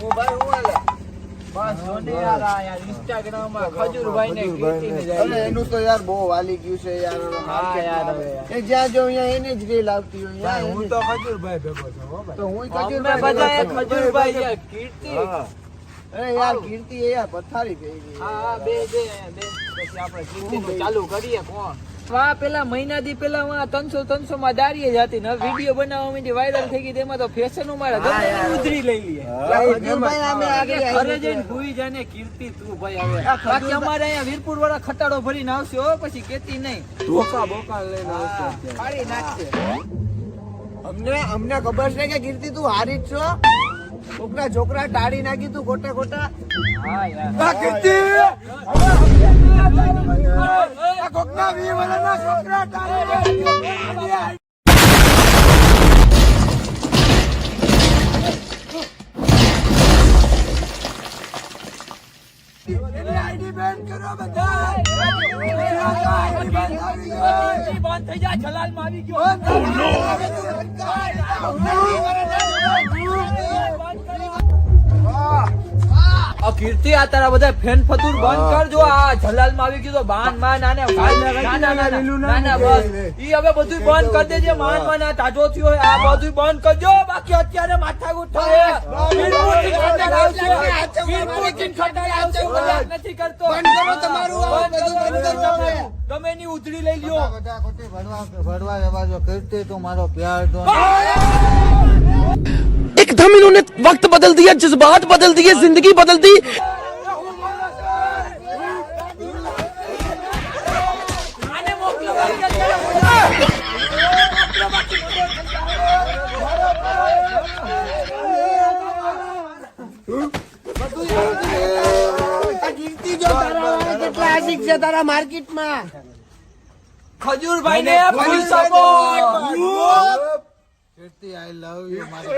હું હું હાલે બસ જો યાર આ યાર Instagram માં ખજૂરભાઈ ને કીર્તિને અરે એનું તો યાર બહુ વાલી ગયું છે યાર. હા યાર હવે જ્યાં જો અહીંયા એને જ રીલ આવતી હોય યાર હું તો જ. ભેગો છું હો તો હું અમે ખજૂરભાઈ બધાએ ભેગો છું. ખજૂરભાઈ યાર કીર્તિ. અરે યાર કીર્તિ એ યાર પથારી થઈ ગઈ હા હા, બે બે બે. પછી આપણે કીર્તિનું ચાલુ કરીએ કોણ? વા પેલા મહિના દી પેલા વા ત્રણસો ત્રણસો માં દારીએ જતી ને વીડિયો બનાવવા માંડી વાયરલ થઈ ગઈ તેમાં તો ફેશન મારે ગમે ઉધરી લઈ લઈએ ઘરે જઈને ભૂઈ જાને કીર્તિ તું ભાઈ હવે. બાકી અમારે અહીંયા વીરપુર વાળા ખટાડો ભરીને આવશે હો પછી કેતી નહીં. ધોકા બોકા લઈને આવશે. ફાડી નાખશે અમને અમને ખબર છે કે કીર્તિ તું હારી જ છો? છોકરા છોકરા ટાળી નાખી તું ખોટા ખોટા? હા યાર. કીર્તિ! કોકના વી વર્ષના છોકરા ટાળી. બંધ. થઈ જાય જલાલમાં આવી ગયો. આ કીર્તિ આ તારા બધા ફેન ફતુર બંધ કરજો. આ જલાલમાં આવી ગયું બાન માન આને ના ના ના ના ના બસ. ઈ હવે બધું બંધ કરી દેજે માન માન આ તાજો થયો આ બધું બંધ કરજો. બાકી અત્યારે માથાકૂટ થાય નથી કરતો. બંધ કરો તમારું આ બંધ બધું કરો. ગમે એની ઉધડી લઈ લ્યો. ભડવા ભરવા ભરવા જવા જો કીર્તિ તું મારો પ્યાર તો एकदम इन्होंने वक्त बदल दिया जज्बात बदल दिए जिंदगी बदल दी આને મોકલો આ કીર્તિ જો તારા વાળા કેટલા આશિક છે તારા માર્કેટમાં ખજૂરભાઈ ને full support Kirti I love you મારી